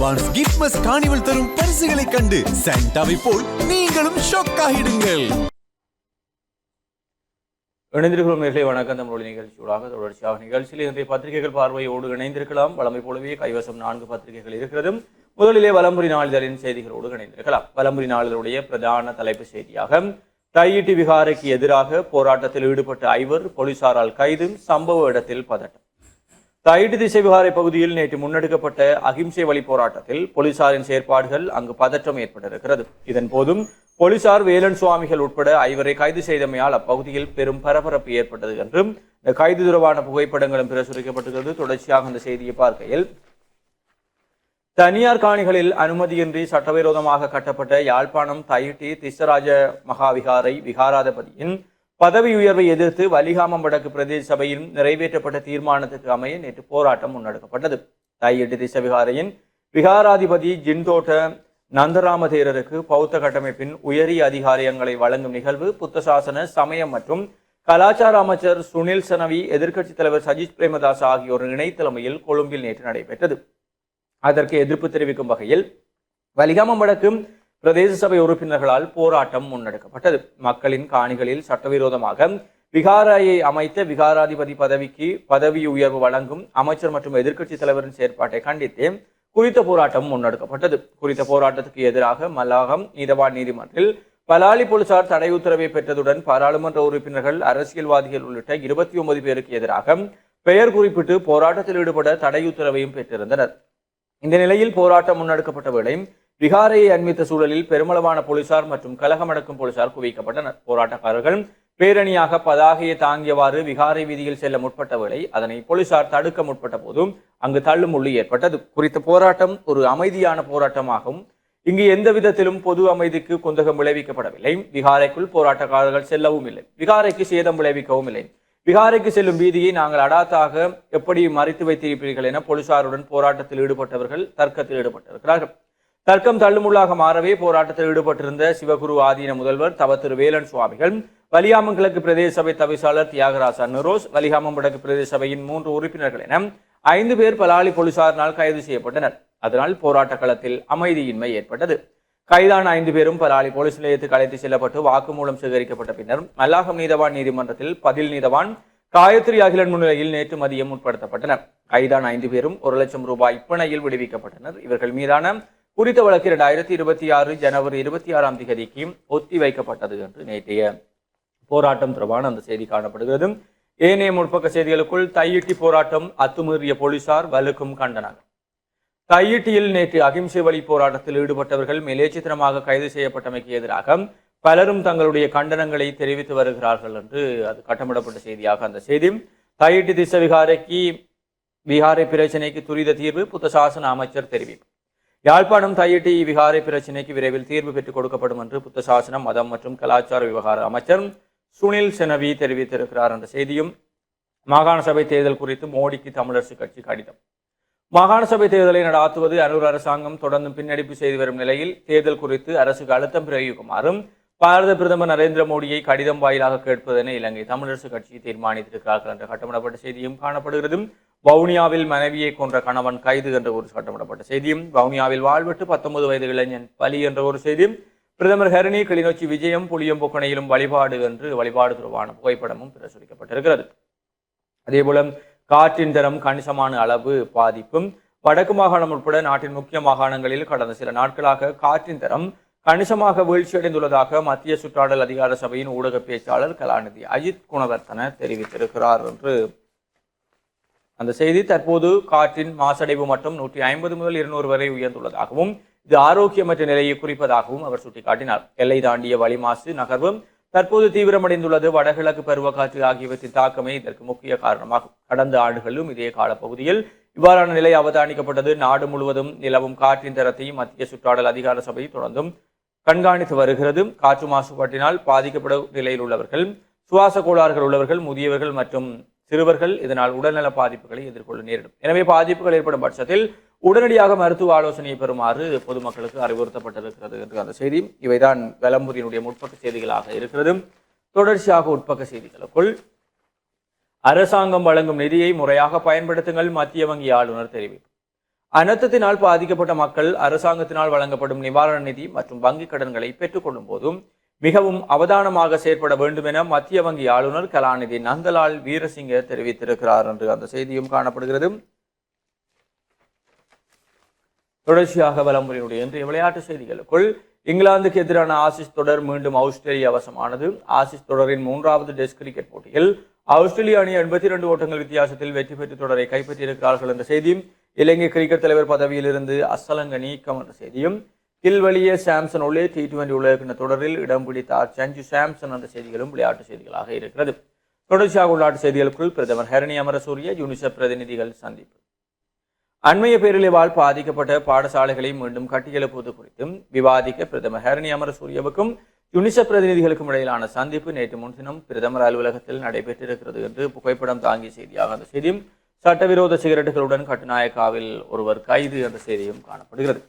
பான்ஸ் கிஃப்ட்மஸ் காணிவல் தரும் பரிசுகளை கண்டு சாண்டாவை போல் நீங்களும் ஷாக் ஆகிடுங்கள். இணைந்திருக்கிறோம் நேர்களை வணக்கம். தமிழ் நிகழ்ச்சியூடாக தொடர்ச்சியாக நிகழ்ச்சியில் இன்றைய பத்திரிகைகள் பார்வையோடு இணைந்திருக்கலாம். வளமை போலவே கைவசம் நான்கு பத்திரிகைகள் இருக்கிறது முதலிலே வலம்புரி நாளிதழின் செய்திகளோடு இணைந்திருக்கலாம். வலம்புரி நாளிதழுடைய பிரதான தலைப்பு செய்தியாக தையிட்டி விகாரைக்கு எதிராக போராட்டத்தில் ஈடுபட்ட ஐவர் போலீசாரால் கைது சம்பவ இடத்தில் பதட்டம். தையிட்டு திசை விகாரை பகுதியில் நேற்று முன்னெடுக்கப்பட்ட அகிம்சை வழி போராட்டத்தில் போலீசாரின் செயற்பாடுகள் அங்கு பதற்றம் ஏற்பட்டிருக்கிறது. இதன் போதும் போலீசார் வேலன் சுவாமிகள் உட்பட ஐவரை கைது செய்தமையால் அப்பகுதியில் பெரும் பரபரப்பு ஏற்பட்டது என்றும் இந்த கைது தொடர்பான புகைப்படங்களும் பிரசுரிக்கப்பட்டுள்ளது தொடர்ச்சியாக இந்த செய்தியை பார்க்கையில் தனியார் காணிகளில் அனுமதியின்றி சட்டவிரோதமாக கட்டப்பட்ட யாழ்ப்பாணம் தயிட்டி திஸ்ஸராஜ மகாவிகாரை விகாராதிபதியின் பதவி உயர்வை எதிர்த்து வலிகாமம் வடக்கு பிரதேச சபையில் நிறைவேற்றப்பட்ட தீர்மானத்துக்கு அமைய நேற்று போராட்டம் முன்னெடுக்கப்பட்டது. தையிட்டி திசவிகாரையின் விகாராதிபதி ஜின்தோட்ட நந்தராம தேரருக்கு பௌத்த கட்டமைப்பின் உயரிய அதிகாரியங்களை வழங்கும் நிகழ்வு புத்தசாசன சமயம் மற்றும் கலாச்சார அமைச்சர் சுனில் சனவி எதிர்க்கட்சித் தலைவர் சஜித் பிரேமதாஸ் ஆகியோர் இணைத்தலைமையில் கொழும்பில் நேற்று நடைபெற்றது. அதற்கு எதிர்ப்பு தெரிவிக்கும் வகையில் வலிகாமம் வடக்கு பிரதேச சபை உறுப்பினர்களால் போராட்டம் முன்னெடுக்கப்பட்டது. மக்களின் காணிகளில் சட்டவிரோதமாக விகாராயை அமைத்த விகாராதிபதி பதவிக்கு பதவி உயர்வு வழங்கும் அமைச்சர் மற்றும் எதிர்க்கட்சி தலைவரின் செயற்பாட்டை கண்டித்து குறித்த போராட்டம் முன்னெடுக்கப்பட்டது. குறித்த போராட்டத்துக்கு எதிராக மல்லாகம் நீதவான் நீதிமன்றில் பலாலி போலீசார் தடை உத்தரவை பெற்றதுடன் பாராளுமன்ற உறுப்பினர்கள் அரசியல்வாதிகள் உள்ளிட்ட இருபத்தி ஒன்பது பேருக்கு எதிராக பெயர் குறிப்பிட்டு போராட்டத்தில் ஈடுபட தடை உத்தரவையும் பெற்றிருந்தனர். இந்த நிலையில் போராட்டம் முன்னெடுக்கப்பட்ட வேளை விகாரையை அண்மித்த சூழலில் பெருமளவான போலீசார் மற்றும் கலகமடக்கும் போலீசார் குவிக்கப்பட்டனர். போராட்டக்காரர்கள் பேரணியாக பதாகையை தாங்கியவாறு விகாரை வீதியில் செல்ல முற்பட்ட வேளை அதனை போலீசார் தடுக்க முற்பட்ட போதும் அங்கு தள்ளுமுள்ளி ஏற்பட்டது. குறித்த போராட்டம் ஒரு அமைதியான போராட்டமாகும். இங்கு எந்த விதத்திலும் பொது அமைதிக்கு குந்தகம் விளைவிக்கப்படவில்லை. விகாரைக்குள் போராட்டக்காரர்கள் செல்லவும் இல்லை. விகாரைக்கு சேதம் விளைவிக்கவும் இல்லை. விகாரைக்கு செல்லும் வீதியை நாங்கள் அடாத்தாக எப்படி மறைத்து வைத்திருப்பீர்கள் என போலீசாருடன் போராட்டத்தில் ஈடுபட்டவர்கள் தர்க்கத்தில் ஈடுபட்டிருக்கிறார்கள். தர்க்கம் தள்ளுமுள்ளாக மாறவே போராட்டத்தில் ஈடுபட்டிருந்த சிவகுரு ஆதீன முதல்வர் தவ திரு வேலன் சுவாமிகள் வலியாமம் கிழக்கு பிரதேச சபை தவிசாளர் தியாகராஜ் அன்னுரோஸ் வலிகாமம் வடக்கு பிரதேச சபையின் மூன்று உறுப்பினர்கள் என ஐந்து பேர் பலாலி போலீசாரினால் கைது செய்யப்பட்டனர். அதனால் போராட்ட களத்தில் அமைதியின்மை ஏற்பட்டது. கைதான ஐந்து பேரும் பலாலி போலீஸ் நிலையத்துக்கு அழைத்து செல்லப்பட்டு வாக்குமூலம் சேகரிக்கப்பட்ட பின்னர் மல்லாகம் நீதவான் நீதிமன்றத்தில் பதில் நீதவான் காயத்ரி அகிலன் முன்னிலையில் நேற்று மதியம் உட்படுத்தப்பட்டனர். கைதான ஐந்து பேரும் ஒரு லட்சம் ரூபாய் பிணையில் விடுவிக்கப்பட்டனர். இவர்கள் மீதான குறித்த வழக்கு இரண்டாயிரத்தி இருபத்தி ஆறு ஜனவரி இருபத்தி ஆறாம் தேதிக்கு ஒத்தி வைக்கப்பட்டது என்று நேற்றைய போராட்டம் தொடர்பான அந்த செய்தி காணப்படுகிறது. ஏனைய முற்பக்க செய்திகளுக்குள் தையிட்டி போராட்டம் அத்துமீறிய போலீசார் வலுக்கும் கண்டனம் தையிட்டியில் நேற்று அகிம்சை வழி போராட்டத்தில் ஈடுபட்டவர்கள் மிலேச்சித்திரமாக கைது செய்யப்பட்டமைக்கு எதிராக பலரும் தங்களுடைய கண்டனங்களை தெரிவித்து வருகிறார்கள் என்று அது கட்டமிடப்பட்ட செய்தியாக அந்த செய்தி. தையிட்டி திச விகாரைக்கு விகாரை பிரச்சினைக்கு துரித தீர்வு புத்த சாசன அமைச்சர் தெரிவிப்பு. யாழ்ப்பாணம் தையட்டி விகாரை பிரச்சினைக்கு விரைவில் தீர்வு பெற்றுக் கொடுக்கப்படும் என்று புத்த சாசனம் மதம் மற்றும் கலாச்சார விவகார அமைச்சர் சுனில் செனவி தெரிவித்திருக்கிறார் என்ற செய்தியும் மாகாண சபை தேர்தல் குறித்து மோடிக்கு தமிழரசு கட்சி கடிதம். மாகாண சபை தேர்தலை நடாத்துவது அனூர் அரசாங்கம் தொடர்ந்து பின்னடிப்பு செய்து வரும் நிலையில் தேர்தல் குறித்து அரசுக்கு அழுத்தம் பிரயோகிக்குமாறும் பாரத பிரதமர் நரேந்திர மோடியை கடிதம் வாயிலாக கேட்பதென இலங்கை தமிழரசு கட்சி தீர்மானித்திருக்கிறார்கள் என்ற கட்டமிடப்பட்ட செய்தியும் காணப்படுகிறது. வவுனியாவில் மனைவியை கொன்ற கணவன் கைது என்ற ஒரு சட்டமிடப்பட்ட செய்தியும் வவுனியாவில் வாழ்விட்டு பத்தொன்பது வயது இளைஞன் பலி என்ற ஒரு செய்தியும் பிரதமர் ஹரணி கிளிநொச்சி விஜயம் புளியம்பொக்கணையிலும் வழிபாடு என்று வழிபாடு தொடர்பான புகைப்படமும் பிரசுரிக்கப்பட்டிருக்கிறது. அதேபோல காற்றின் தரம் கணிசமான அளவு பாதிப்பும் வடக்கு மாகாணம் உட்பட நாட்டின் முக்கிய மாகாணங்களில் கடந்த சில நாட்களாக காற்றின் தரம் கணிசமாக வீழ்ச்சியடைந்துள்ளதாக மத்திய சுற்றாடல் அதிகார சபையின் ஊடக பேச்சாளர் கலாநிதி அஜித் குணவர்த்தன தெரிவித்திருக்கிறார் என்று. அந்த செய்தி தற்போது காற்றின் மாசடைவு மட்டும் நூற்றி ஐம்பது முதல் இருநூறு வரை உயர்ந்துள்ளதாகவும் இது ஆரோக்கியமற்ற நிலையை குறிப்பதாகவும் அவர் சுட்டிக்காட்டினார். எல்லை தாண்டிய வழி மாசு நகர்வும் தற்போது தீவிரமடைந்துள்ளது. வடகிழக்கு பருவக்காற்று ஆகியவற்றின் தாக்கமே இதற்கு முக்கிய காரணமாகும். கடந்த ஆண்டுகளிலும் இதே காலப்பகுதியில் இவ்வாறான நிலை அவதானிக்கப்பட்டது. நாடு முழுவதும் நிலவும் காற்றின் தரத்தையும் மத்திய சுற்றாடல் அதிகார சபை தொடர்ந்தும் கண்காணித்து வருகிறது காற்று மாசுபாட்டினால் பாதிக்கப்படும் நிலையில் உள்ளவர்கள் சுவாச கோளாறுகள் உள்ளவர்கள் முதியவர்கள் மற்றும் சிறுவர்கள் இதனால் உடல்நல பாதிப்புகளை எதிர்கொள்ள நேரிடும். எனவே பாதிப்புகள் ஏற்படும் பட்சத்தில் உடனடியாக மருத்துவ ஆலோசனையை பெறுமாறு பொதுமக்களுக்கு அறிவுறுத்தப்பட்டிருக்கிறது என்று அந்த செய்தி. இவைதான் வலம்புரியினுடைய முற்பக்க செய்திகளாக இருக்கிறது தொடர்ச்சியாக உட்பக்க செய்திகளுக்குள் அரசாங்கம் வழங்கும் நிதியை முறையாக பயன்படுத்துங்கள் மத்திய வங்கி ஆளுநர் தெரிவிப்பு. அனர்த்தத்தினால் பாதிக்கப்பட்ட மக்கள் அரசாங்கத்தினால் வழங்கப்படும் நிவாரண நிதி மற்றும் வங்கிக் கடன்களை பெற்றுக்கொள்ளும் போதும் மிகவும் அவதானமாக செயற்பட வேண்டும் என மத்திய வங்கி ஆளுநர் கலாநிதி நந்தலால் வீரசிங்க தெரிவித்திருக்கிறார் என்று அந்த செய்தியும் காணப்படுகிறது. தொடர்ச்சியாக வலமுறையினுடைய இன்றைய விளையாட்டு செய்திகளுக்குள் இங்கிலாந்துக்கு எதிரான ஆசிஸ் தொடர் மீண்டும் ஆஸ்திரேலியா வசமானது. ஆசிஸ் தொடரின் மூன்றாவது டெஸ்ட் கிரிக்கெட் போட்டியில் ஆஸ்திரேலிய அணி எண்பத்தி இரண்டு ஓட்டங்கள் வித்தியாசத்தில் வெற்றி பெற்று தொடரை கைப்பற்றியிருக்கிறார்கள் என்ற செய்தியும் இலங்கை கிரிக்கெட் தலைவர் பதவியிலிருந்து அசலங்க நீக்கம் என்ற செய்தியும் கில்வழிய சாம்சன் உள்ளே டி டுவெண்டி உலகக்கிண தொடரில் இடம் பிடித்தார் சஞ்சு சாம்சன் என்ற செய்திகளும் விளையாட்டு செய்திகளாக இருக்கிறது. தொடர்ச்சியாக உள்நாட்டு செய்திகளுக்குள் பிரதமர் ஹரணி அமரசூரிய யூனிசெப் பிரதிநிதிகள் சந்திப்பு. அண்மைய பேரழிவால் பாதிக்கப்பட்ட பாடசாலைகளை மீண்டும் கட்டியெழுப்புவது குறித்தும் விவாதிக்க பிரதமர் ஹரணி அமரசூரியவுக்கும் யுனிசெப் பிரதிநிதிகளுக்கும் இடையிலான சந்திப்பு நேற்று முன்தினம் பிரதமர் அலுவலகத்தில் நடைபெற்றிருக்கிறது என்று புகைப்படம் தாங்கிய செய்தியாக அந்த செய்தியும் சட்டவிரோத சிகரெட்டுகளுடன் கட்டுநாயக்காவில் ஒருவர் கைது என்ற செய்தியும் காணப்படுகிறது.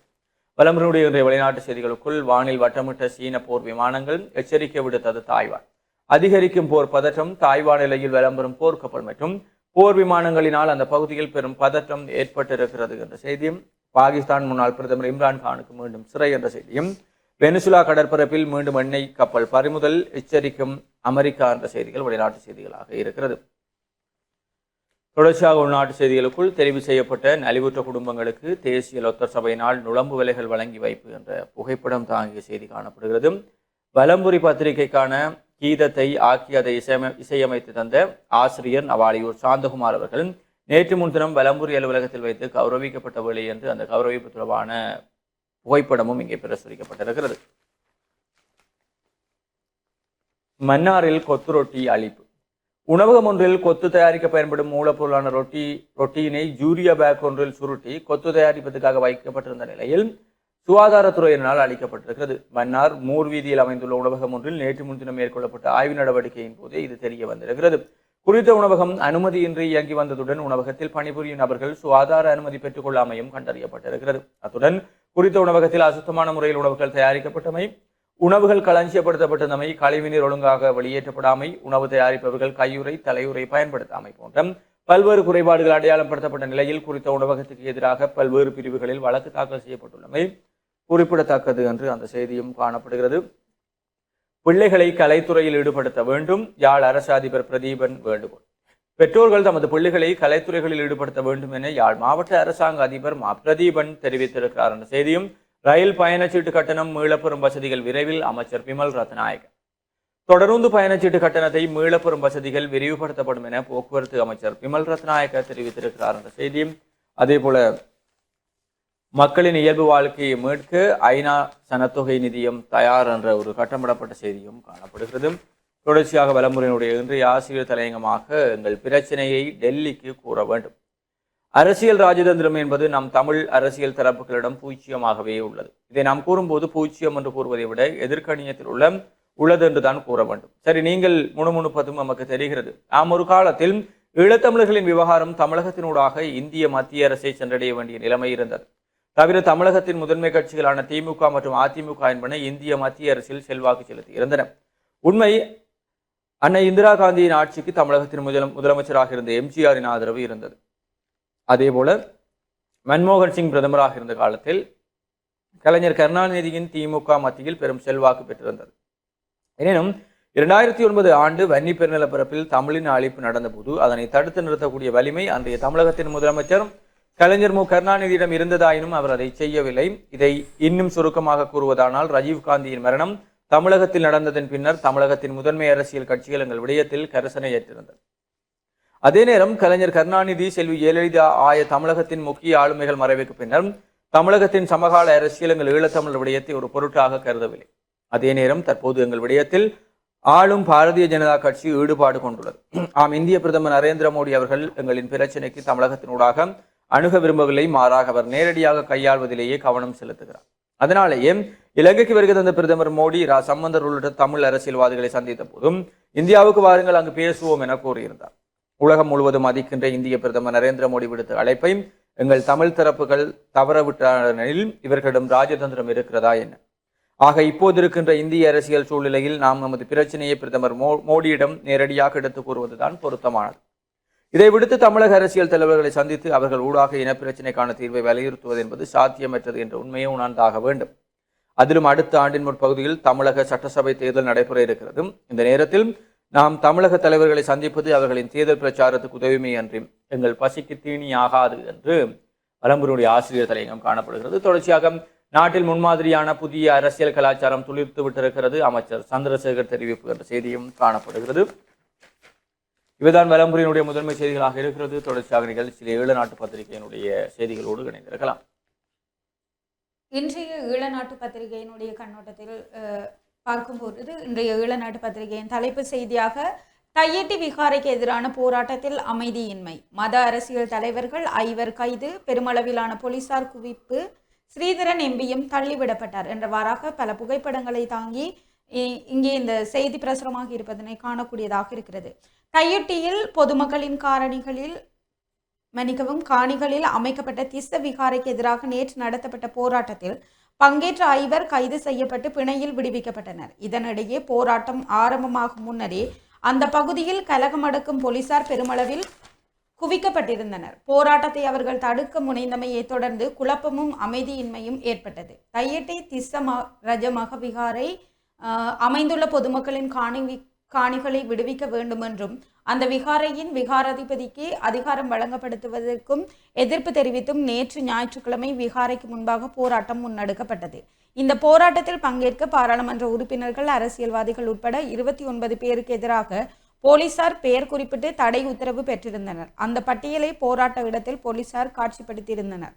வலமுறையுடைய இன்றைய வெளிநாட்டு செய்திகளுக்குள் வானில் வட்டமிட்ட சீன போர் விமானங்கள் எச்சரிக்கை விடுத்தது தாய்வான். அதிகரிக்கும் போர் பதற்றம் தாய்வான் நிலையில் விளம்பரம் போர்க்கப்பல் மற்றும் போர் விமானங்களினால் அந்த பகுதியில் பெரும் பதற்றம் ஏற்பட்டிருக்கிறது என்ற செய்தியும் பாகிஸ்தான் முன்னாள் பிரதமர் இம்ரான் கானுக்கு மீண்டும் சிறை என்ற செய்தியும் வெனிசுலா கடற்பரப்பில் மீண்டும் எண்ணெய் கப்பல் பறிமுதல் எச்சரிக்கும் அமெரிக்கா என்ற செய்திகள் வெளிநாட்டு செய்திகளாக இருக்கிறது. தொடர்ச்சியாக உள்நாட்டு செய்திகளுக்குள் தெரிவு செய்யப்பட்ட நலிவுற்ற குடும்பங்களுக்கு தேசிய லொத்தர் சபையினால் நுழம்பு விலைகள் வழங்கி வைப்பு என்ற புகைப்படம் தாங்கிய செய்தி காணப்படுகிறது. வலம்புரி பத்திரிகைக்கான கீதத்தை ஆக்கி அதை இசையமை இசையமைத்து தந்த ஆசிரியர் நவாலியூர் சாந்தகுமார் அவர்கள் நேற்று முன்தினம் வலம்புரி அலுவலகத்தில் வைத்து கௌரவிக்கப்பட்ட வேலை என்று அந்த கௌரவிப்பு தொடர்பான புகைப்படமும் இங்கே பிரசுரிக்கப்பட்டிருக்கிறது. மன்னாரில் கொத்துரொட்டி அழிப்பு. உணவகம் ஒன்றில் கொத்து தயாரிக்க பயன்படும் மூலப்பொருளான ரொட்டி ரொட்டியினை ஜூரியா பேக் ஒன்றில் சுருட்டி கொத்து தயாரிப்பதற்காக வைக்கப்பட்டிருந்த நிலையில் சுகாதாரத்துறையினால் அளிக்கப்பட்டிருக்கிறது. மன்னார் மூர் வீதியில் அமைந்துள்ள உணவகம் ஒன்றில் நேற்று முன்தினம் மேற்கொள்ளப்பட்ட ஆய்வு நடவடிக்கையின் போது இது தெரிய வந்திருக்கிறது. குறித்த உணவகம் அனுமதியின்றி இயங்கி வந்ததுடன் உணவகத்தில் பணிபுரியும் நபர்கள் சுகாதார அனுமதி பெற்றுக் கொள்ளாமையும் கண்டறியப்பட்டிருக்கிறது. அத்துடன் குறித்த உணவகத்தில் அசுத்தமான முறையில் உணவுகள் தயாரிக்கப்பட்டமை உணவுகள் களஞ்சியப்படுத்தப்பட்டமை கழிவுநீர் ஒழுங்காக வெளியேற்றப்படாமை உணவு தயாரிப்பவர்கள் கையுறை தலையுறை பயன்படுத்தாமை போன்ற பல்வேறு குறைபாடுகள் அடையாளப்படுத்தப்பட்ட நிலையில் குறித்த உணவகத்துக்கு எதிராக பல்வேறு பிரிவுகளில் வழக்கு தாக்கல் செய்யப்பட்டுள்ளமை குறிப்பிடத்தக்கது என்று அந்த செய்தியும் காணப்படுகிறது. பிள்ளைகளை கலைத்துறையில் ஈடுபடுத்த வேண்டும். யாழ் அரசு அதிபர் பிரதீபன் வேண்டுகோள். பெற்றோர்கள் தமது பிள்ளைகளை கலைத்துறைகளில் ஈடுபடுத்த வேண்டும் என யாழ் மாவட்ட அரசாங்க அதிபர் மா பிரதீபன் தெரிவித்திருக்கிறார். என்ற செய்தியும் ரயில் பயணச்சீட்டு கட்டணம் மீளப்பெறும் வசதிகள் விரைவில் அமைச்சர் பிமல் ரத்நாயக் தொடர்ந்து பயணச்சீட்டு கட்டணத்தை மீளப்பெறும் வசதிகள் விரிவுபடுத்தப்படும் என போக்குவரத்து அமைச்சர் பிமல் ரத்நாயக்க தெரிவித்திருக்கிறார் என்ற செய்தியும் அதே போல மக்களின் இயல்பு வாழ்க்கையை மீட்க ஐநா சனத்தொகை நிதியம் தயார் என்ற ஒரு கட்டமிடப்பட்ட செய்தியும் காணப்படுகிறது. தொடர்ச்சியாக வலமுறையினுடைய இன்றைய ஆசிரியர் தலையங்கமாக எங்கள் பிரச்சனையை டெல்லிக்கு கூற வேண்டும். அரசியல் ராஜதந்திரம் என்பது நம் தமிழ் அரசியல் தரப்புகளிடம் பூச்சியமாகவே உள்ளது. இதை நாம் கூறும்போது பூச்சியம் என்று கூறுவதை விட எதிர்கணியத்தில் உள்ள உள்ளது என்று தான் கூற வேண்டும். சரி நீங்கள் முணுமுணுப்பதும் நமக்கு தெரிகிறது. நாம் ஒரு காலத்தில் ஈழத்தமிழர்களின் விவகாரம் தமிழகத்தினூடாக இந்திய மத்திய அரசை சென்றடைய வேண்டிய நிலைமை இருந்தது. தவிர தமிழகத்தின் முதன்மை கட்சிகளான திமுக மற்றும் அதிமுக என்பன இந்திய மத்திய அரசில் செல்வாக்கு செலுத்தி இருந்தன. உண்மை அன்னை இந்திரா காந்தியின் ஆட்சிக்கு தமிழகத்தின் முதல முதலமைச்சராக இருந்த எம்ஜிஆரின் ஆதரவு இருந்தது. அதேபோல மன்மோகன் சிங் பிரதமராக இருந்த காலத்தில் கலைஞர் கருணாநிதியின் திமுக மத்தியில் பெரும் செல்வாக்கு பெற்றிருந்தது. எனினும் இரண்டாயிரத்தி ஒன்பது ஆண்டு வன்னி பெருநிலப்பரப்பில் தமிழின் அழிப்பு நடந்தபோது அதனை தடுத்து நிறுத்தக்கூடிய வலிமை அன்றைய தமிழகத்தின் முதலமைச்சர் கலைஞர் மு. கருணாநிதியிடம் இருந்ததாயினும் அவர் அதை செய்யவில்லை. இதை இன்னும் சுருக்கமாக கூறுவதானால் ராஜீவ்காந்தியின் மரணம் தமிழகத்தில் நடந்ததன் பின்னர் தமிழகத்தின் முதன்மை அரசியல் கட்சிகள் எங்கள் விடயத்தில் கரிசனை ஏற்றிருந்தது அதே நேரம் கலைஞர் கருணாநிதி செல்வி ஜெயலலிதா ஆய தமிழகத்தின் முக்கிய ஆளுமைகள் மறைவுக்கு பின்னர் தமிழகத்தின் சமகால அரசியல் எங்கள் விடயத்தை ஒரு பொருட்டாக கருதவில்லை. அதே நேரம் தற்போது எங்கள் விடயத்தில் ஆளும் பாரதிய ஜனதா கட்சி ஈடுபாடு கொண்டுள்ளது. ஆம் இந்திய பிரதமர் நரேந்திர மோடி அவர்கள் எங்களின் பிரச்சனைக்கு தமிழகத்தினூடாக அணுக விரும்பவில்லை. மாறாக அவர் நேரடியாக கையாள்வதிலேயே கவனம் செலுத்துகிறார். அதனாலேயே இலங்கைக்கு வருகை தந்த பிரதமர் மோடி ரா சம்பந்தர் உள்ளிட்ட தமிழ் அரசியல்வாதிகளை சந்தித்த போதும் இந்தியாவுக்கு வாருங்கள் அங்கு பேசுவோம் என கூறியிருந்தார். உலகம் முழுவதும் மதிக்கின்ற இந்திய பிரதமர் நரேந்திர மோடி விடுத்த அழைப்பை எங்கள் தமிழ் தரப்புகள் தவறவிட்டனில் இவர்களிடம் ராஜதந்திரம் இருக்கிறதா என்ன? ஆக இப்போது இருக்கின்ற இந்திய அரசியல் சூழ்நிலையில் நாம் நமது பிரச்சனையை பிரதமர் மோ மோடியிடம் நேரடியாக எடுத்துக் கூறுவதுதான் பொருத்தமானது. இதை விடுத்து தமிழக அரசியல் தலைவர்களை சந்தித்து அவர்கள் ஊடாக இனப்பிரச்சினைக்கான தீர்வை வலியுறுத்துவது என்பது சாத்தியமற்றது என்ற உண்மையை உணர்ந்தாக வேண்டும். அதிலும் அடுத்த ஆண்டின் முற்பகுதியில் தமிழக சட்டசபை தேர்தல் நடைபெற இருக்கிறது இந்த நேரத்தில் நாம் தமிழக தலைவர்களை சந்திப்பது அவர்களின் தேர்தல் பிரச்சாரத்துக்கு உதவிமை அன்றி எங்கள் பசிக்கு தீனி ஆகாது என்று வலம்புருடைய ஆசிரியர் தலையங்கம் காணப்படுகிறது. தொடர்ச்சியாக நாட்டில் முன்மாதிரியான புதிய அரசியல் கலாச்சாரம் துளிர்த்து விட்டிருக்கிறது. அமைச்சர் சந்திரசேகர் தெரிவிப்பு என்ற செய்தியும் காணப்படுகிறது. இவைதான் வலம்புரியினுடைய முதன்மை செய்திகளாக இருக்கிறது. தொடர்ச்சியாக நிகழ்ச்சியில் ஏழு நாட்டு பத்திரிகையினுடைய செய்திகளோடு இணைந்திருக்கலாம். இன்றைய ஈழநாட்டு பத்திரிகையினுடைய கண்ணோட்டத்தில் அஹ், பார்க்கும்போது இன்றைய ஈழநாட்டு பத்திரிகையின் தலைப்பு செய்தியாக தையட்டி விகாரைக்கு எதிரான போராட்டத்தில் அமைதியின்மை. மத அரசியல் தலைவர்கள் ஐவர் கைது பெருமளவிலான போலீசார் குவிப்பு ஸ்ரீதரன் எம்பியும் தள்ளிவிடப்பட்டார் என்றவாறாக பல புகைப்படங்களை தாங்கி இ- இங்கே இந்த செய்தி பிரசுரமாக இருப்பதனை காணக்கூடியதாக இருக்கிறது. தையிட்டியில் பொதுமக்களின் காரணிகளில் மன்னிக்கவும் காணிகளில் அமைக்கப்பட்ட திஸ்த விகாரைக்கு எதிராக நேற்று நடத்தப்பட்ட போராட்டத்தில் பங்கேற்ற ஐவர் கைது செய்யப்பட்டு பிணையில் விடுவிக்கப்பட்டனர். இதனிடையே போராட்டம் ஆரம்பமாகும் முன்னரே அந்த பகுதியில் கலகமடக்கும் போலீசார் பெருமளவில் குவிக்கப்பட்டிருந்தனர். போராட்டத்தை அவர்கள் தடுக்க முனைந்தமையை தொடர்ந்து குழப்பமும் அமைதியின்மையும் ஏற்பட்டது. தையட்டை திஸ்ஸ ம ரஜமக விகாரை ஆஹ், அமைந்துள்ள பொதுமக்களின் காணி காணிகளை விடுவிக்க வேண்டும் என்றும் அந்த விகாரையின் விகாராதிபதிக்கு அதிகாரம் வழங்கப்படுத்துவதற்கும் எதிர்ப்பு தெரிவித்தும் நேற்று ஞாயிற்றுக்கிழமை விகாரைக்கு முன்பாக போராட்டம் முன்னெடுக்கப்பட்டது. இந்த போராட்டத்தில் பங்கேற்க பாராளுமன்ற உறுப்பினர்கள் அரசியல்வாதிகள் உட்பட இருபத்தி ஒன்பது பேருக்கு எதிராக போலீசார் பெயர் குறிப்பிட்டு தடை உத்தரவு பெற்றிருந்தனர். அந்த பட்டியலை போராட்ட இடத்தில் போலீசார் காட்சிப்படுத்தியிருந்தனர்.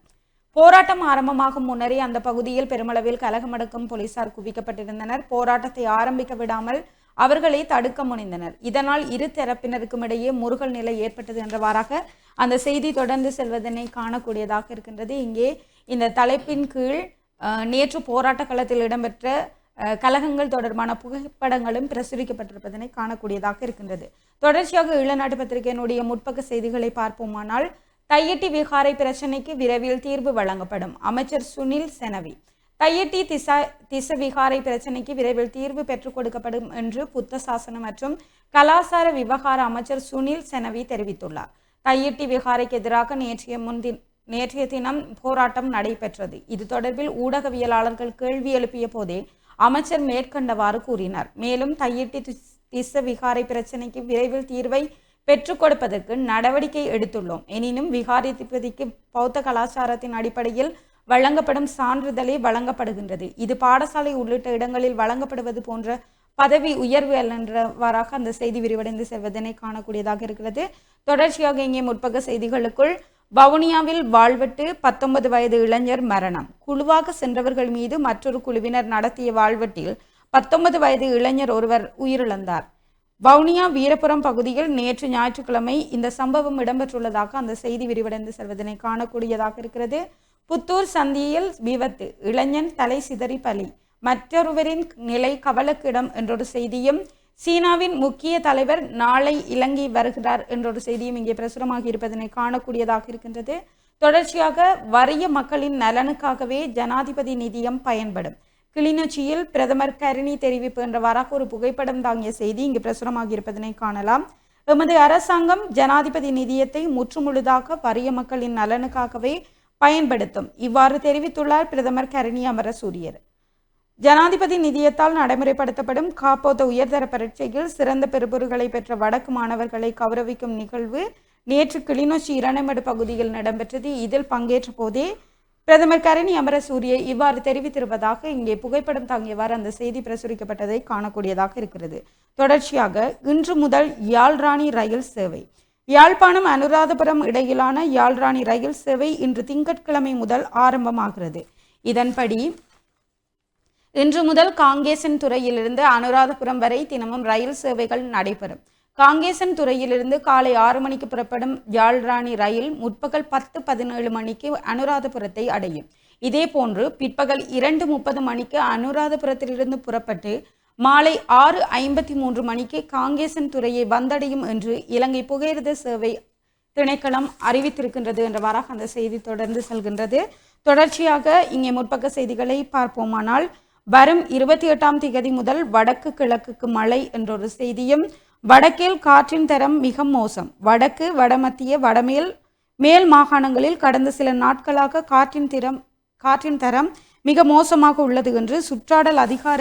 போராட்டம் ஆரம்பமாகும் முன்னரே அந்த பகுதியில் பெருமளவில் கலகமடக்கும் போலீசார் குவிக்கப்பட்டிருந்தனர். போராட்டத்தை ஆரம்பிக்க விடாமல் அவர்களை தடுக்க முனைந்தனர். இதனால் இரு தரப்பினருக்கும் இடையே முருகல் நிலை ஏற்பட்டது என்றவாறாக அந்த செய்தி தொடர்ந்து செல்வதனை காணக்கூடியதாக இருக்கின்றது. இங்கே இந்த தலைப்பின் கீழ் நேற்று போராட்ட களத்தில் இடம்பெற்ற கலகங்கள் தொடர்பான புகைப்படங்களும் பிரசுரிக்கப்பட்டிருப்பதனை காணக்கூடியதாக இருக்கின்றது. தொடர்ச்சியாக ஈழநாட்டு பத்திரிகையினுடைய முற்பக்க செய்திகளை பார்ப்போமானால் தையட்டி விகாரை பிரச்சினைக்கு விரைவில் தீர்வு வழங்கப்படும். அமைச்சர் சுனில் செனவி. தையட்டி திசா திச விகாரை பிரச்சினைக்கு விரைவில் தீர்வு பெற்றுக் கொடுக்கப்படும் என்று புத்த சாசன மற்றும் கலாசார விவகார அமைச்சர் சுனில் செனவி தெரிவித்துள்ளார். தையட்டி விகாரைக்கு எதிராக நேற்றைய முன்தின் நேற்றைய தினம் போராட்டம் நடைபெற்றது. இது தொடர்பில் ஊடகவியலாளர்கள் கேள்வி எழுப்பிய போதே அமைச்சர் மேற்கண்டவாறு கூறினார். மேலும் தையிட்டி திஸ்- விகாரை பிரச்சினைக்கு விரைவில் தீர்வை பெற்றுக் கொடுப்பதற்கு நடவடிக்கை எடுத்துள்ளோம். எனினும் விகாராதிபதிக்கு பௌத்த கலாச்சாரத்தின் அடிப்படையில் வழங்கப்படும் சான்றிதழே வழங்கப்படுகின்றது. இது பாடசாலை உள்ளிட்ட இடங்களில் வழங்கப்படுவது போன்ற பதவி உயர்வு என்றவாறாக அந்த செய்தி விரிவடைந்து செல்வதனை காணக்கூடியதாக இருக்கிறது. தொடர்ச்சியாக இங்கே முற்பக செய்திகளுக்குள் வவுனியாவில் வாழ்வெட்டு பத்தொன்பது வயது இளைஞர் மரணம். குழுவாக சென்றவர்கள் மீது மற்றொரு குழுவினர் நடத்திய வாழ்வெட்டில் பத்தொன்பது வயது இளைஞர் ஒருவர் உயிரிழந்தார். வவுனியா வீரபுரம் பகுதியில் நேற்று ஞாயிற்றுக்கிழமை இந்த சம்பவம் இடம்பெற்றுள்ளதாக அந்த செய்தி விரிவடைந்து செல்வதனை காணக்கூடியதாக இருக்கிறது. புத்தூர் சந்தியில் விபத்து. இளைஞன் தலை சிதறி பலி. மற்றொருவரின் நிலை கவலக்கிடம் என்றொரு செய்தியும் சீனாவின் முக்கிய தலைவர் நாளை இலங்கை வருகிறார் என்றொரு செய்தியும் இங்கே பிரசுரமாகி இருப்பதனை காணக்கூடியதாக இருக்கின்றது. தொடர்ச்சியாக வறிய மக்களின் நலனுக்காகவே ஜனாதிபதி நிதியம் பயன்படும். கிளிநொச்சியில் பிரதமர் கருணி தெரிவிப்பு என்றவாறாக ஒரு புகைப்படம் தாங்கிய செய்தி இங்கு பிரசுரமாகி இருப்பதனை காணலாம். எமது அரசாங்கம் ஜனாதிபதி நிதியத்தை முற்றுமுழுதாக வறிய மக்களின் நலனுக்காகவே பயன்படுத்தும். இவ்வாறு தெரிவித்துள்ளார் பிரதமர் கரணி அமரசூரியர். ஜனாதிபதி நிதியத்தால் நடைமுறைப்படுத்தப்படும் காப்போத்த உயர்தர பரீட்சையில் சிறந்த பெறுபொருட்களை பெற்ற வடக்கு மாணவர்களை கௌரவிக்கும் நிகழ்வு நேற்று கிளிநொச்சி இரணைமடு பகுதியில் நடைபெற்றது. இதில் பங்கேற்ற போதே பிரதமர் கரணி அமரசூரிய இவ்வாறு தெரிவித்திருப்பதாக இங்கே புகைப்படம் தாங்கியவாறு அந்த செய்தி பிரசுரிக்கப்பட்டதை காணக்கூடியதாக இருக்கிறது. தொடர்ச்சியாக இன்று முதல் யாழ்ராணி ரயில் சேவை. யாழ்ப்பாணம் அனுராதபுரம் இடையிலான யாழ்ராணி ரயில் சேவை இன்று திங்கட்கிழமை முதல் ஆரம்பமாகிறது. இதன்படி இன்று முதல் காங்கேசன் துறையிலிருந்து அனுராதபுரம் வரை தினமும் ரயில் சேவைகள் நடைபெறும். காங்கேசன் துறையிலிருந்து காலை ஆறு மணிக்கு புறப்படும் யாழ்ராணி ரயில் முற்பகல் பத்து பதினேழு மணிக்கு அனுராதபுரத்தை அடையும். இதேபோன்று பிற்பகல் இரண்டு முப்பது மணிக்கு அனுராதபுரத்திலிருந்து புறப்பட்டு மாலை ஆறு ஐம்பத்தி மூன்று மணிக்கு காங்கேசன் துறையை வந்தடையும் என்று இலங்கை புகையிரத சேவை திணைக்களம் அறிவித்திருக்கின்றது என்றவாறாக அந்த செய்தி தொடர்ந்து செல்கின்றது. தொடர்ச்சியாக இங்கே முற்பக்க செய்திகளை பார்ப்போமானால் வரும் இருபத்தி எட்டாம் திகதி முதல் வடக்கு கிழக்குக்கு மழை என்றொரு செய்தியும் வடக்கில் காற்றின் தரம் மிக மோசம். வடக்கு வடமத்திய வடமேல் மேல் மாகாணங்களில் கடந்த சில நாட்களாக காற்றின் திறம் காற்றின் தரம் மிக மோசமாக உள்ளது என்று சுற்றாடல் அதிகார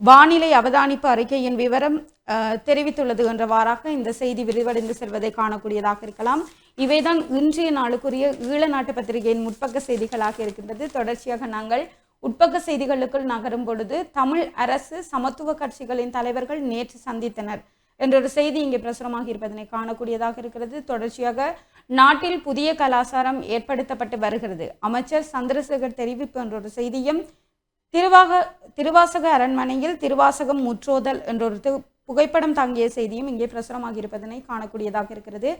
வானிலை அவதானிப்பு அறிக்கையின் விவரம் தெரிவித்துள்ளது என்றவாறாக இந்த செய்தி விரிவடைந்து செல்வதை காணக்கூடியதாக இருக்கலாம். இவைதான் இன்றைய நாளுக்குரிய ஈழ நாட்டு பத்திரிகையின் முற்பக்க செய்திகளாக இருக்கின்றது. தொடர்ச்சியாக நாங்கள் உட்பக்க செய்திகளுக்குள் நகரும் பொழுது தமிழ் அரசு சமத்துவ கட்சிகளின் தலைவர்கள் நேற்று சந்தித்தனர் என்ற ஒரு செய்தி இங்கே பிரசுரமாக இருப்பதனை காணக்கூடியதாக இருக்கிறது. தொடர்ச்சியாக நாட்டில் புதிய கலாச்சாரம் ஏற்படுத்தப்பட்டு வருகிறது. அமைச்சர் சந்திரசேகர் தெரிவிப்பு என்ற ஒரு செய்தியும் திருவாக திருவாசக அரண்மனையில் திருவாசகம் முற்றோதல் என்ற ஒரு புகைப்படம் தாங்கிய செய்தியும் இங்கே பிரசுரமாக இருப்பதனை காணக்கூடியதாக இருக்கிறது.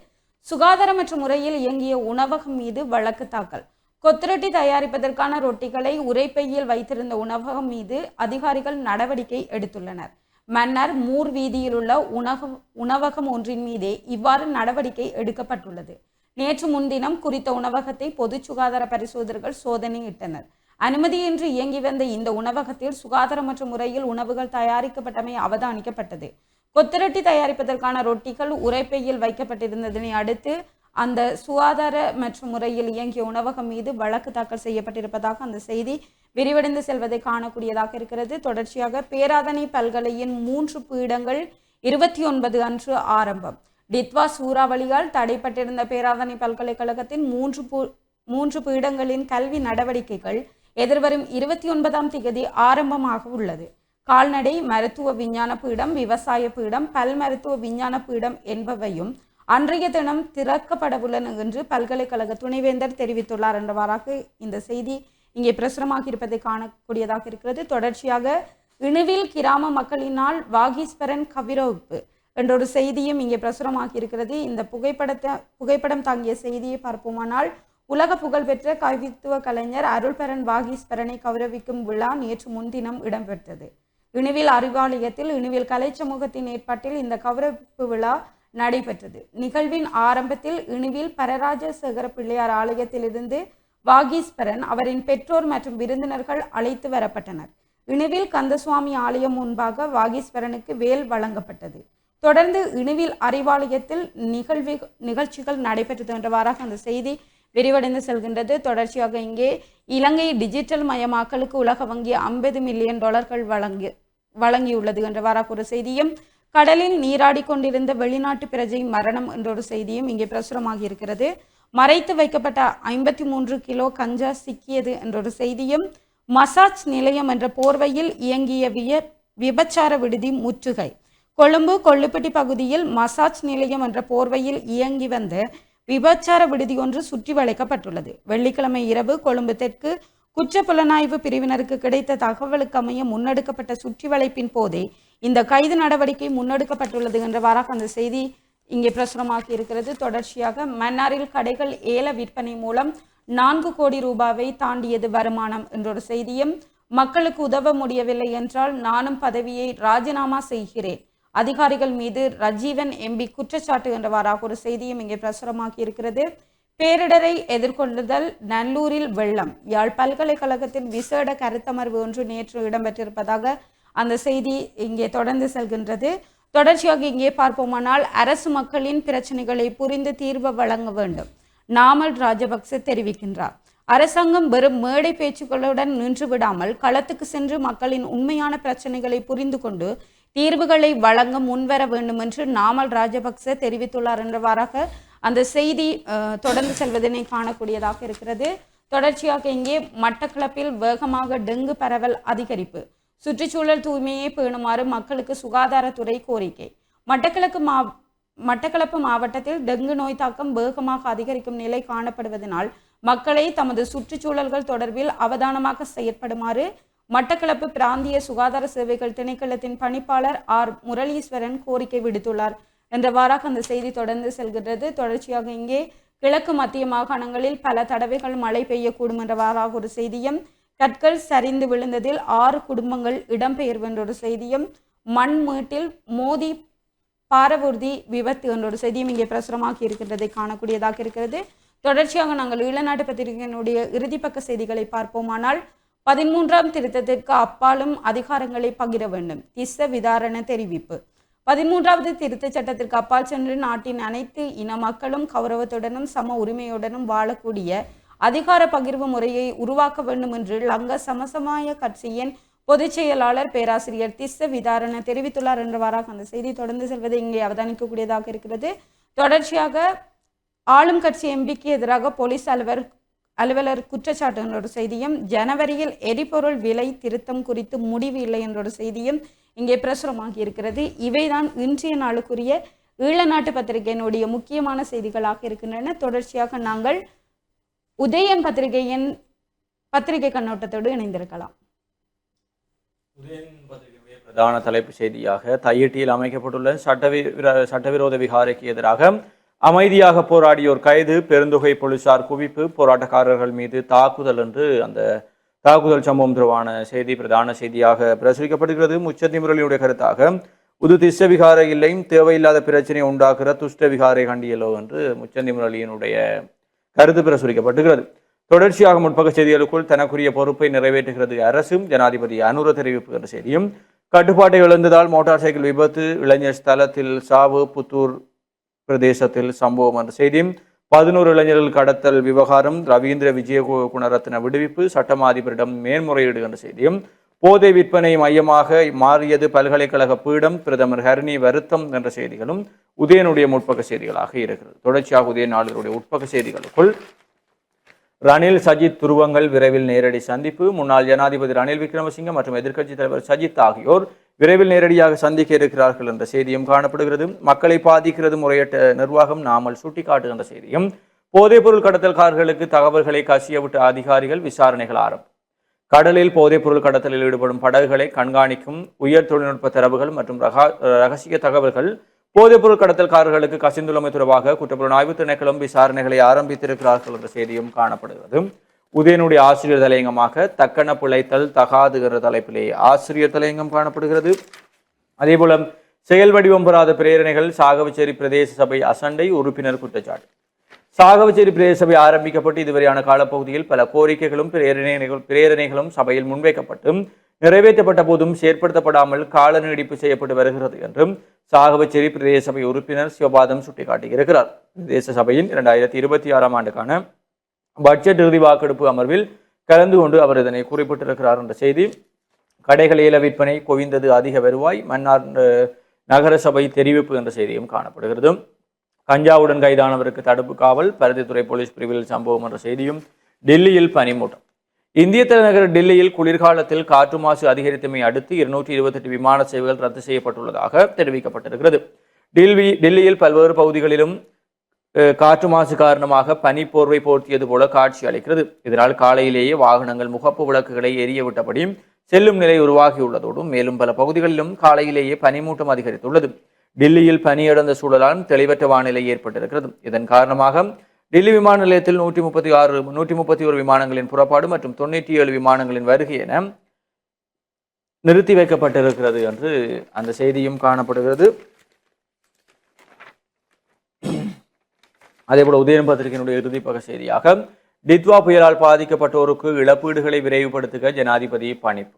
சுகாதாரமற்ற முறையில் இயங்கிய உணவகம் மீது வழக்கு தாக்கல். கொத்துரொட்டி தயாரிப்பதற்கான ரொட்டிகளை உரைப்பையில் வைத்திருந்த உணவகம் மீது அதிகாரிகள் நடவடிக்கை எடுத்துள்ளனர். மன்னர் மூர் வீதியில் உள்ள உணவு உணவகம் ஒன்றின் மீதே இவ்வாறு நடவடிக்கை எடுக்கப்பட்டுள்ளது. நேற்று முன்தினம் குறித்த உணவகத்தை பொது சுகாதார பரிசோதகர்கள் சோதனையிட்டனர். அனுமதியின்றி இயங்கி வந்த இந்த உணவகத்தில் சுகாதாரமற்ற முறையில் உணவுகள் தயாரிக்கப்பட்டமை அவதானிக்கப்பட்டது. கொத்துரொட்டி தயாரிப்பதற்கான ரொட்டிகள் உரைப்பையில் வைக்கப்பட்டிருந்ததனை அடுத்து அந்த சுகாதார மற்றும் முறையில் இயங்கிய உணவகம் மீது வழக்கு தாக்கல் செய்யப்பட்டிருப்பதாக அந்த செய்தி விரிவடைந்து செல்வதை காணக்கூடியதாக இருக்கிறது. தொடர்ச்சியாக பேராதனை பல்கலையின் மூன்று பீடங்கள் இருபத்தி ஒன்பது அன்று ஆரம்பம். டித்வா சூறாவளியால் தடைப்பட்டிருந்த பேராதனை பல்கலைக்கழகத்தின் மூன்று பு- மூன்று பீடங்களின் கல்வி நடவடிக்கைகள் எதிர்வரும் இருபத்தி ஒன்பதாம் திகதி ஆரம்பமாக உள்ளது. கால்நடை மருத்துவ விஞ்ஞான பீடம் விவசாய பீடம் பல் மருத்துவ விஞ்ஞான பீடம் என்பவையும் அன்றைய தினம் திறக்கப்படவுள்ளன என்று பல்கலைக்கழக துணைவேந்தர் தெரிவித்துள்ளார். என்றவாறாக இந்த செய்தி இங்கே பிரசுரமாக இருப்பதை காணக்கூடியதாக இருக்கிறது. தொடர்ச்சியாக இணுவில் கிராம மக்களினால் வாகீஸ்வரன் கவிரோப்பு என்ற ஒரு செய்தியும் இங்கே பிரசுரமாகி இருக்கிறது இந்த புகைப்படத்தை புகைப்படம் தாங்கிய செய்தியை பார்ப்போமானால் உலக புகழ்பெற்ற கவித்துவ கலைஞர் அருள்பெறன் வாகீஸ்வரனை கௌரவிக்கும் விழா நேற்று முன்தினம் இடம்பெற்றது. இணுவில் அறிவாலயத்தில் இணுவில் கலை சமூகத்தின் ஏற்பாட்டில் இந்த கௌரவிப்பு விழா நடைபெற்றது. நிகழ்வின் ஆரம்பத்தில் இணுவில் பரராஜசேகர பிள்ளையார் ஆலயத்திலிருந்து வாகீஸ்வரன் அவரின் பெற்றோர் மற்றும் விருந்தினர்கள் அழைத்து வரப்பட்டனர். இணுவில் கந்தசுவாமி ஆலயம் முன்பாக வாகீஸ்வரனுக்கு வேல் வழங்கப்பட்டது. தொடர்ந்து இணுவில் அறிவாலயத்தில் நிகழ்வு நிகழ்ச்சிகள் நடைபெற்றது என்றவாறாக அந்த செய்தி விரிவடைந்து செல்கின்றது. தொடர்ச்சியாக இங்கே இலங்கை டிஜிட்டல் மயமாக்கலுக்கு உலக வங்கி ஐம்பது மில்லியன் டாலர்கள் வழங்கி வழங்கியுள்ளது என்ற ஒரு செய்தியும் கடலில் நீராடி கொண்டிருந்த வெளிநாட்டு பிரஜை மரணம் என்ற ஒரு செய்தியும் இங்கே பிரசுரமாகி இருக்கிறது. மறைத்து வைக்கப்பட்ட ஐம்பத்தி மூன்று கிலோ கஞ்சா சிக்கியது என்றொரு செய்தியும் மசாஜ் நிலையம் என்ற போர்வையில் இயங்கிய விய விபச்சார விடுதி முற்றுகை. கொழும்பு கொள்ளுப்பட்டி பகுதியில் மசாஜ் நிலையம் என்ற போர்வையில் இயங்கி வந்த விபச்சார விடுதி ஒன்று சுற்றி வளைக்கப்பட்டுள்ளது. வெள்ளிக்கிழமை இரவு கொழும்பு தெற்கு குற்ற புலனாய்வு பிரிவினருக்கு கிடைத்த தகவலுக்கு அமைய முன்னெடுக்கப்பட்ட சுற்றி வளைப்பின் போதே இந்த கைது நடவடிக்கை முன்னெடுக்கப்பட்டுள்ளது என்றவாறாக அந்த செய்தி இங்கே பிரசுரமாகி இருக்கிறது. தொடர்ச்சியாக மன்னாரில் கடைகள் ஏல விற்பனை மூலம் நான்கு கோடி ரூபாவை தாண்டியது வருமானம் என்றொரு செய்தியும் மக்களுக்கு உதவ முடியவில்லை என்றால் நானும் பதவியை ராஜினாமா செய்கிறேன். அதிகாரிகள் மீது ரஜீவன் எம்பி குற்றச்சாட்டுகின்றவாறாக ஒரு செய்தியும் இங்கே பிரசுரமாகி இருக்கிறது பேரிடரை எதிர்கொள்ளுதல் நல்லூரில் வெள்ளம் யாழ் பல்கலைக்கழகத்தின் விசேட கருத்தமர்வு ஒன்று நேற்று இடம்பெற்றிருப்பதாக அந்த செய்தி இங்கே தொடர்ந்து செல்கின்றது. தொடர்ச்சியாக இங்கே பார்ப்போமானால் அரசு மக்களின் பிரச்சனைகளை புரிந்து தீர்வு வழங்க வேண்டும் நாமல் ராஜபக்ச தெரிவிக்கின்றார். அரசாங்கம் வெறும் மேடை பேச்சுக்களுடன் நின்று விடாமல் களத்துக்கு சென்று மக்களின் உண்மையான பிரச்சனைகளை புரிந்து கொண்டு தீர்வுகளை வழங்க முன்வர வேண்டும் என்று நாமல் ராஜபக்ச தெரிவித்துள்ளார் என்றவாறாக அந்த செய்தி தொடர்ந்து செல்வதனை காணக்கூடியதாக இருக்கிறது. தொடர்ச்சியாக இங்கே மட்டக்களப்பில் வேகமாக டெங்கு பரவல் அதிகரிப்பு. சுற்றுச்சூழல் தூய்மையை பேணுமாறு மக்களுக்கு சுகாதாரத்துறை கோரிக்கை. மட்டக்களப்பு மா மட்டக்களப்பு மாவட்டத்தில் டெங்கு நோய் தாக்கம் வேகமாக அதிகரிக்கும் நிலை காணப்படுவதனால் மக்களை தமது சுற்றுச்சூழல்கள் தொடர்பில் அவதானமாக செயற்படுமாறு மட்டக்களப்பு பிராந்திய சுகாதார சேவைகள் திணைக்களத்தின் பணிப்பாளர் ஆர். முரளீஸ்வரன் கோரிக்கை விடுத்துள்ளார். என்றவாறாக அந்த செய்தி தொடர்ந்து செல்கின்றது. தொடர்ச்சியாக இங்கே கிழக்கு மத்திய மாகாணங்களில் பல தடவைகள் மழை பெய்யக்கூடும் என்றவாறாக ஒரு செய்தியும் கற்கள் சரிந்து விழுந்ததில் ஆறு குடும்பங்கள் இடம்பெயர்வு என்ற ஒரு செய்தியும் மண் மீட்டில் மோதி பாரவூர்தி விபத்து என்ற ஒரு செய்தியும் இங்கே பிரசுரமாகி இருக்கின்றதை காணக்கூடியதாக இருக்கிறது. தொடர்ச்சியாக நாங்கள் ஈழநாட்டு பத்திரிகையினுடைய இறுதிப்பக்க செய்திகளை பார்ப்போமானால் பதிமூன்றாம் திருத்தத்திற்கு அப்பாலும் அதிகாரங்களை பகிர வேண்டும். திஸ்ஸ விதாரண தெரிவிப்பு. பதிமூன்றாவது திருத்த சட்டத்திற்கு அப்பால் சென்று நாட்டின் அனைத்து இன மக்களும் கௌரவத்துடனும் சம உரிமையுடனும் வாழக்கூடிய அதிகார பகிர்வு முறையை உருவாக்க வேண்டும் என்று லங்க சமசமாய கட்சியின் பொதுச் செயலாளர் பேராசிரியர் திஸ்ஸ விதாரண தெரிவித்துள்ளார் என்றவாறாக அந்த செய்தி தொடர்ந்து செல்வதை இங்கே அவதானிக்கக்கூடியதாக இருக்கிறது. தொடர்ச்சியாக ஆளும் கட்சி எம்பிக்கு எதிராக போலீஸ் அலுவலர் அலுவலர் குற்றச்சாட்டு என்ற செய்தியும் ஜனவரியில் எரிபொருள் விலை திருத்தம் குறித்து முடிவு இல்லை என்ற ஒரு செய்தியும் இங்கே பிரசுரமாகி இருக்கிறது. இவைதான் இன்றைய நாளுக்குரிய ஈழநாட்டு பத்திரிகையினுடைய முக்கியமான செய்திகளாக இருக்கின்றன. தொடர்ச்சியாக நாங்கள் உதயன் பத்திரிகையின் பத்திரிகை கண்ணோட்டத்தோடு இணைந்திருக்கலாம். பிரதான தலைப்பு செய்தியாக தையிட்டியில் அமைக்கப்பட்டுள்ள சட்டவி சட்டவிரோத விகாரைக்கு எதிராக அமைதியாக போராடியோர் கைது பெருந்தொகை போலீசார் குவிப்பு போராட்டக்காரர்கள் மீது தாக்குதல் என்று அந்த தாக்குதல் சம்பவம் தொடர்பான செய்தி பிரதான செய்தியாக பிரசுரிக்கப்படுகிறது. முச்சத்தி கருத்தாக புது திஷ்ட விகாரை இல்லையும் தேவையில்லாத பிரச்சனை உண்டாக்குற துஷ்ட விகாரை கண்டியலோ என்று முச்சந்தி கருத்து பிரசுரிக்கப்படுகிறது. தொடர்ச்சியாக முற்பக்க செய்திகளுக்குள் தனக்குரிய பொறுப்பை நிறைவேற்றுகிறது அரசும் ஜனாதிபதி அனுர தெரிவிப்பு என்ற செய்தியும். கட்டுப்பாட்டை இழந்ததால் மோட்டார் சைக்கிள் விபத்து இளைஞர் ஸ்தலத்தில் சாவு புத்தூர் பிரதேசத்தில் சம்பவம் என்ற செய்தியும் பதினோரு இளைஞர்கள் கடத்தல் விவகாரம் ரவீந்திர விஜய குணரத்ன விடுவிப்பு சட்டமாதிபரிடம் மேன்முறையீடு என்ற செய்தியும் போதை விற்பனை மையமாக மாறியது பல்கலைக்கழக பீடம் பிரதமர் ஹரணி வருத்தம் என்ற செய்திகளும் உதயனுடைய முற்பக்க செய்திகளாக இருக்கிறது. தொடர்ச்சியாக உதய நாடுகளுடைய உட்பக்க செய்திகளுக்குள் ரணில் சஜித் துருவங்கள் விரைவில் நேரடி சந்திப்பு முன்னாள் ஜனாதிபதி ரணில் விக்ரமசிங்க மற்றும் எதிர்க்கட்சித் தலைவர் சஜித் ஆகியோர் விரைவில் நேரடியாக சந்திக்க இருக்கிறார்கள் என்ற செய்தியும் காணப்படுகிறது. மக்களை பாதிக்கிறது முறையற்ற நிர்வாகம் நாமல் சுட்டிக்காட்டுகின்ற செய்தியும். போதைப்பொருள் கடத்தல்காரர்களுக்கு தகவல்களை கசியவிட்ட அதிகாரிகள் விசாரணைகள் ஆரம்பம் கடலில் போதைப்பொருள் கடத்தலில் ஈடுபடும் படகுகளை கண்காணிக்கும் உயர் தொழில்நுட்ப தரவுகள் மற்றும் ரகா- ரகசிய தகவல்கள் போதைப்பொருள் கடத்தல்காரர்களுக்கு கசிந்துள்ளமை தொடர்பாக குற்றப்புலனாய்வு திணைக்களம் விசாரணைகளை ஆரம்பித்திருக்கிறார்கள் என்ற செய்தியும் காணப்படுகிறது. உதயனுடைய ஆசிரியர் தலையங்கமாக தக்கன பிழைத்தல் தகாதுகிற தலைப்பிலேயே தலைப்பிலே ஆசிரியர் தலையங்கம் காணப்படுகிறது. அதேபோல செயல் வடிவம் பெறாத பிரேரணைகள் சாகவச்சேரி பிரதேச சபை அசண்டை உறுப்பினர் குற்றச்சாட்டு. சாகவச்சேரி பிரதேச சபை ஆரம்பிக்கப்பட்டு இதுவரையான காலப்பகுதியில் பல கோரிக்கைகளும் பிரேரணைகள் பிரேரணைகளும் சபையில் முன்வைக்கப்பட்டும் நிறைவேற்றப்பட்ட போதும் செயற்படுத்தப்படாமல் கால நீடிப்பு செய்யப்பட்டு வருகிறது என்றும் சாகவச்சேரி பிரதேச சபை உறுப்பினர் சிவபாதம் சுட்டிக்காட்டியிருக்கிறார். பிரதேச சபையின் இரண்டாயிரத்தி இருபத்தி ஆறாம் ஆண்டுக்கான பட்ஜெட் இறுதி வாக்கெடுப்பு அமர்வில் கலந்து கொண்டு அவர் இதனை குறிப்பிட்டிருக்கிறார் என்ற செய்தி. கடைகள் ஏல விற்பனை குவிந்தது அதிக வருவாய் மன்னார் நகரசபை நகர சபை தெரிவிப்பு என்ற செய்தியும் காணப்படுகிறது. கஞ்சாவுடன் கைதானவருக்கு தடுப்பு காவல் பருத்தித்துறை போலீஸ் பிரிவில் சம்பவம் என்ற செய்தியும் டெல்லியில் பனிமூட்டம். இந்திய தலைநகர் டெல்லியில் குளிர்காலத்தில் காற்று மாசு அதிகரித்தமை அடுத்து இருநூற்றி இருபத்தெட்டு விமான சேவைகள் ரத்து செய்யப்பட்டுள்ளதாக தெரிவிக்கப்பட்டிருக்கிறது. டெல்லி டெல்லியில் பல்வேறு பகுதிகளிலும் காற்று மாசு காரணமாக பனி போர்வை போர்த்தியது போல காட்சி அளிக்கிறது. இதனால் காலையிலேயே வாகனங்கள் முகப்பு விளக்குகளை எரிய விட்டபடி செல்லும் நிலை உருவாகியுள்ளதோடும் மேலும் பல பகுதிகளிலும் காலையிலேயே பனிமூட்டம் அதிகரித்துள்ளது. டெல்லியில் பனியடைந்த சூழலால் தெளிவற்ற வானிலை ஏற்பட்டிருக்கிறது. இதன் காரணமாக டெல்லி விமான நிலையத்தில் நூற்றி முப்பத்தி ஆறு நூற்றி முப்பத்தி ஒரு விமானங்களின் புறப்பாடு மற்றும் தொண்ணூற்றி ஏழு விமானங்களின் வருகை என நிறுத்தி வைக்கப்பட்டிருக்கிறது என்று அந்த செய்தியும் காணப்படுகிறது. அதேபோல உதயன் பத்திரிகையினுடைய இறுதிப்பக செய்தியாக டித்வா புயலால் பாதிக்கப்பட்டோருக்கு இழப்பீடுகளை விரைவுபடுத்துக ஜனாதிபதி பணிப்பு.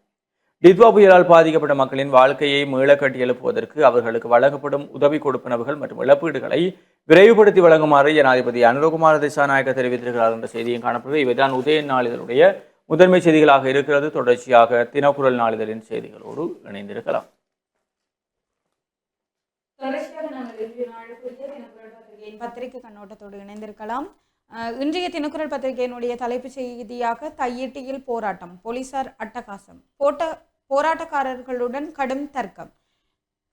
டித்வா புயலால் பாதிக்கப்பட்ட மக்களின் வாழ்க்கையை மீள கட்டி எழுப்புவதற்கு அவர்களுக்கு வழங்கப்படும் உதவி கொடுப்பனவுகள் மற்றும் இழப்பீடுகளை விரைவுபடுத்தி வழங்குமாறு ஜனாதிபதி அனுரகுமார திசாநாயக்க தெரிவித்திருக்கிறார் என்ற செய்தியும் காணப்படுகிறது இவைதான் உதயன் நாளிதழுடைய முதன்மை செய்திகளாக இருக்கிறது. தொடர்ச்சியாக தினக்குரல் நாளிதழின் செய்திகளோடு இணைந்திருக்கலாம் தொடர்ச்சியாக நாங்கள் இன்றைய நாளுக்குரிய தினக்குரல் பத்திரிகையின் பத்திரிகை கண்ணோட்டத்தோடு இணைந்திருக்கலாம். இன்றைய தினக்குரல் பத்திரிகையினுடைய தலைப்புச் செய்தியாக தையிட்டியில் போராட்டம் போலீசார் அட்டகாசம் போட்ட போராட்டக்காரர்களுடன் கடும் தர்க்கம்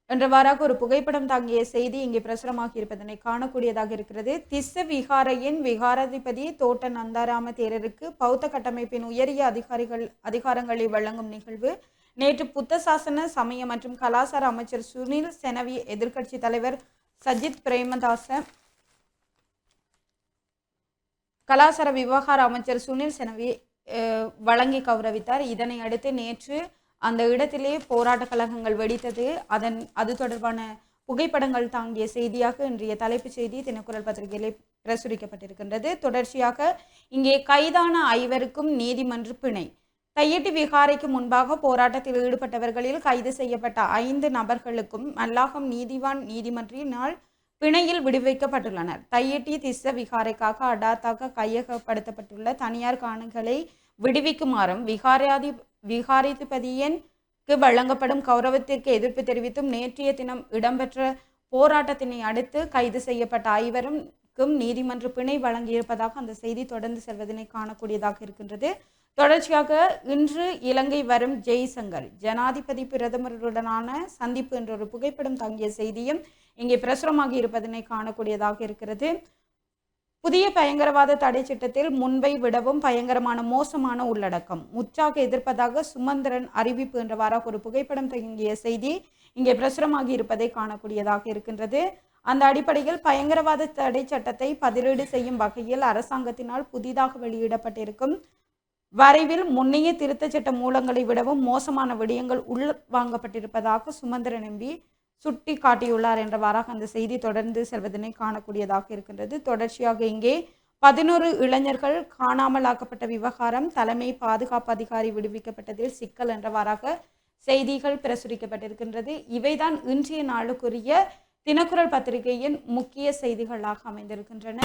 என்றவாறாக ஒரு புகைப்படம் தாங்கிய செய்தி இங்கே பிரசுரமாகி இருப்பதனை காணக்கூடியதாக இருக்கிறது. திஸ்ஸ விகாரையின் விகாராதிபதி தோட்ட நந்தாராம தேரருக்கு பௌத்த கட்டமைப்பின் உயரிய அதிகாரிகள் அதிகாரங்களை வழங்கும் நிகழ்வு. நேற்று புத்த சாசன சமய மற்றும் கலாசார அமைச்சர் சுனில் செனவி எதிர்க்கட்சி தலைவர் சஜித் பிரேமதாச கலாசார விவகார அமைச்சர் சுனில் செனவி வழங்கி கௌரவித்தார். இதனை அடுத்து நேற்று அந்த இடத்திலே போராட்ட கழகங்கள் வெடித்தது. அதன் அது தொடர்பான புகைப்படங்கள் தாங்கிய செய்தியாக இன்றைய தலைப்புச் செய்தி தினக்குரல் பத்திரிகையிலே பிரசுரிக்கப்பட்டிருக்கின்றது. தொடர்ச்சியாக இங்கே கைதான ஐவருக்கும் நீதிமன்ற பிணை. தையிட்டி விகாரைக்கு முன்பாக போராட்டத்தில் ஈடுபட்டவர்களில் கைது செய்யப்பட்ட ஐந்து நபர்களுக்கும் மல்லாகம் நீதிவான் நீதிமன்றினால் பிணையில் விடுவிக்கப்பட்டுள்ளனர். தையட்டி திஸ்ஸ விகாரைக்காக அடாத்தாக கையகப்படுத்தப்பட்டுள்ள தனியார் காணிகளை விடுவிக்குமாறும் விகாராதி விகாரிதிபதியனுக்கு வழங்கப்படும் கௌரவத்திற்கு எதிர்ப்பு தெரிவித்தும் நேற்றைய தினம் இடம்பெற்ற போராட்டத்தினை அடுத்து கைது செய்யப்பட்ட ஐவருக்கும் நீதிமன்ற பிணை வழங்கியிருப்பதாக அந்த செய்தி தொடர்ந்து செல்வதனை காணக்கூடியதாக இருக்கின்றது. தொடர்ச்சியாக இன்று இலங்கை வரும் ஜெய்சங்கர் ஜனாதிபதி பிரதமருடனான சந்திப்பு என்ற ஒரு புகைப்படம் தங்கிய செய்தியும் இங்கே பிரசுரமாகி இருப்பதனை காணக்கூடியதாக இருக்கிறது. புதிய பயங்கரவாத தடை சட்டத்தில் முன்பை விடவும் பயங்கரமான மோசமான உள்ளடக்கம். முற்றாக எதிர்ப்பதாக சுமந்திரன் அறிவிப்பு என்றவாறாக ஒரு புகைப்படம் தங்கிய செய்தி இங்கே பிரசுரமாகி இருப்பதை காணக்கூடியதாக இருக்கின்றது. அந்த அடிப்படையில் பயங்கரவாத தடை சட்டத்தை பதிலீடு செய்யும் வகையில் அரசாங்கத்தினால் புதிதாக வெளியிடப்பட்டிருக்கும். வரைவில் முன்னைய திருத்தச் சட்ட மூலங்களை விடவும் மோசமான விடயங்கள் உள் வாங்கப்பட்டிருப்பதாக சுமந்திரன் எம்பி சுட்டி காட்டியுள்ளார் என்றவாறாக அந்த செய்தி தொடர்ந்து செல்வதனை காணக்கூடியதாக இருக்கின்றது. தொடர்ச்சியாக இங்கே பதினோரு இளைஞர்கள் காணாமலாக்கப்பட்ட விவகாரம் தலைமை பாதுகாப்பு அதிகாரி விடுவிக்கப்பட்டதில் சிக்கல் என்றவாறாக செய்திகள் பிரசுரிக்கப்பட்டிருக்கின்றது. இவைதான் இன்றைய நாளுக்குரிய தினக்குரல் பத்திரிகையின் முக்கிய செய்திகளாக அமைந்திருக்கின்றன.